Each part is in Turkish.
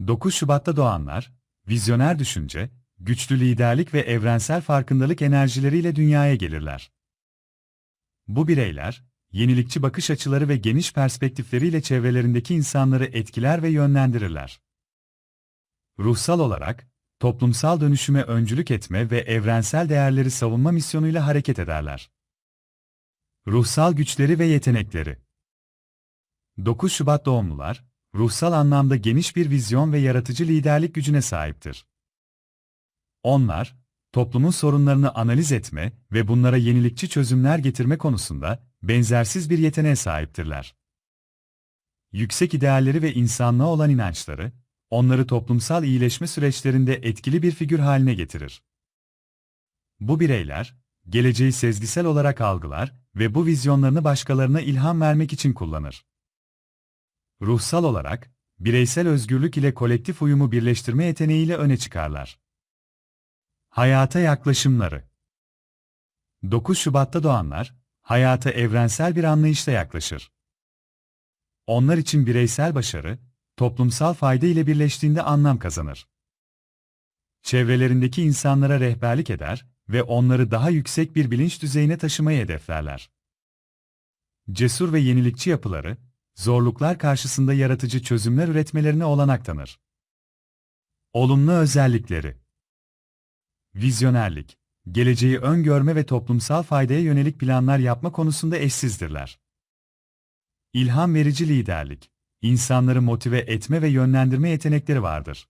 9 Şubat'ta doğanlar, vizyoner düşünce, güçlü liderlik ve evrensel farkındalık enerjileriyle dünyaya gelirler. Bu bireyler, yenilikçi bakış açıları ve geniş perspektifleriyle çevrelerindeki insanları etkiler ve yönlendirirler. Ruhsal olarak, toplumsal dönüşüme öncülük etme ve evrensel değerleri savunma misyonuyla hareket ederler. Ruhsal güçleri ve yetenekleri 9 Şubat doğumlular, ruhsal anlamda geniş bir vizyon ve yaratıcı liderlik gücüne sahiptir. Onlar, toplumun sorunlarını analiz etme ve bunlara yenilikçi çözümler getirme konusunda benzersiz bir yeteneğe sahiptirler. Yüksek idealleri ve insanlığa olan inançları, onları toplumsal iyileşme süreçlerinde etkili bir figür haline getirir. Bu bireyler, geleceği sezgisel olarak algılar ve bu vizyonlarını başkalarına ilham vermek için kullanır. Ruhsal olarak, bireysel özgürlük ile kolektif uyumu birleştirme yeteneğiyle öne çıkarlar. Hayata yaklaşımları 9 Şubat'ta doğanlar, hayata evrensel bir anlayışla yaklaşır. Onlar için bireysel başarı, toplumsal fayda ile birleştiğinde anlam kazanır. Çevrelerindeki insanlara rehberlik eder ve onları daha yüksek bir bilinç düzeyine taşımayı hedeflerler. Cesur ve yenilikçi yapıları, zorluklar karşısında yaratıcı çözümler üretmelerine olanak tanır. Olumlu özellikleri Vizyonerlik, geleceği öngörme ve toplumsal faydaya yönelik planlar yapma konusunda eşsizdirler. İlham verici liderlik, insanları motive etme ve yönlendirme yetenekleri vardır.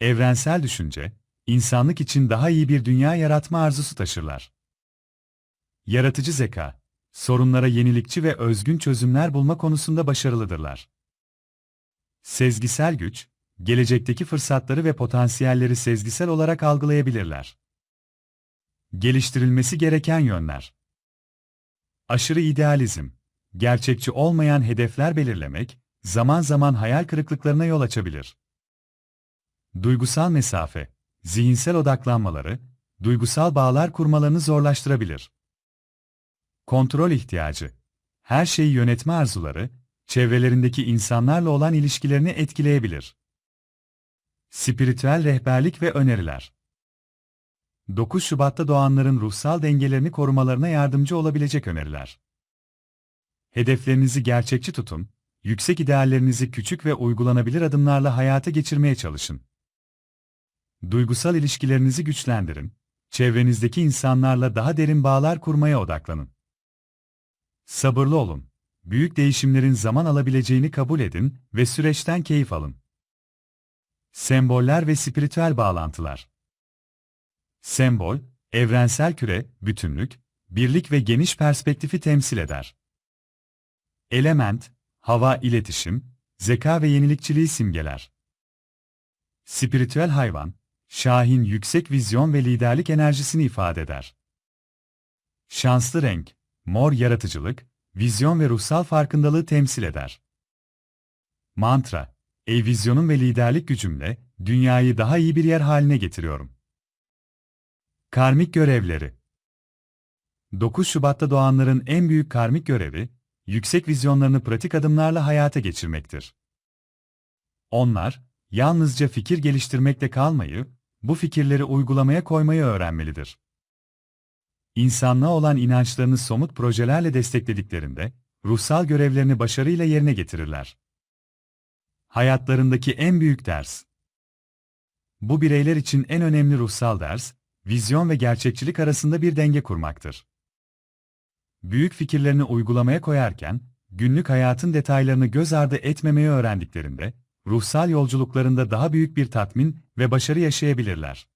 Evrensel düşünce, insanlık için daha iyi bir dünya yaratma arzusu taşırlar. Yaratıcı zeka, sorunlara yenilikçi ve özgün çözümler bulma konusunda başarılıdırlar. Sezgisel güç, gelecekteki fırsatları ve potansiyelleri sezgisel olarak algılayabilirler. Geliştirilmesi gereken yönler. Aşırı idealizm, gerçekçi olmayan hedefler belirlemek, zaman zaman hayal kırıklıklarına yol açabilir. Duygusal mesafe, zihinsel odaklanmaları, duygusal bağlar kurmalarını zorlaştırabilir. Kontrol ihtiyacı, her şeyi yönetme arzuları, çevrelerindeki insanlarla olan ilişkilerini etkileyebilir. Spiritüel rehberlik ve öneriler 9 Şubat'ta doğanların ruhsal dengelerini korumalarına yardımcı olabilecek öneriler. Hedeflerinizi gerçekçi tutun, yüksek ideallerinizi küçük ve uygulanabilir adımlarla hayata geçirmeye çalışın. Duygusal ilişkilerinizi güçlendirin, çevrenizdeki insanlarla daha derin bağlar kurmaya odaklanın. Sabırlı olun, büyük değişimlerin zaman alabileceğini kabul edin ve süreçten keyif alın. Semboller ve spiritüel bağlantılar Sembol, evrensel küre, bütünlük, birlik ve geniş perspektifi temsil eder. Element, hava iletişim, zeka ve yenilikçiliği simgeler. Spiritüel hayvan, şahin yüksek vizyon ve liderlik enerjisini ifade eder. Şanslı renk, mor yaratıcılık, vizyon ve ruhsal farkındalığı temsil eder. Mantra, ey vizyonum ve liderlik gücümle, dünyayı daha iyi bir yer haline getiriyorum. Karmik görevleri 9 Şubat'ta doğanların en büyük karmik görevi, yüksek vizyonlarını pratik adımlarla hayata geçirmektir. Onlar, yalnızca fikir geliştirmekle kalmayı, bu fikirleri uygulamaya koymayı öğrenmelidir. İnsanlığa olan inançlarını somut projelerle desteklediklerinde, ruhsal görevlerini başarıyla yerine getirirler. Hayatlarındaki en büyük ders Bu bireyler için en önemli ruhsal ders, vizyon ve gerçekçilik arasında bir denge kurmaktır. Büyük fikirlerini uygulamaya koyarken, günlük hayatın detaylarını göz ardı etmemeyi öğrendiklerinde, ruhsal yolculuklarında daha büyük bir tatmin ve başarı yaşayabilirler.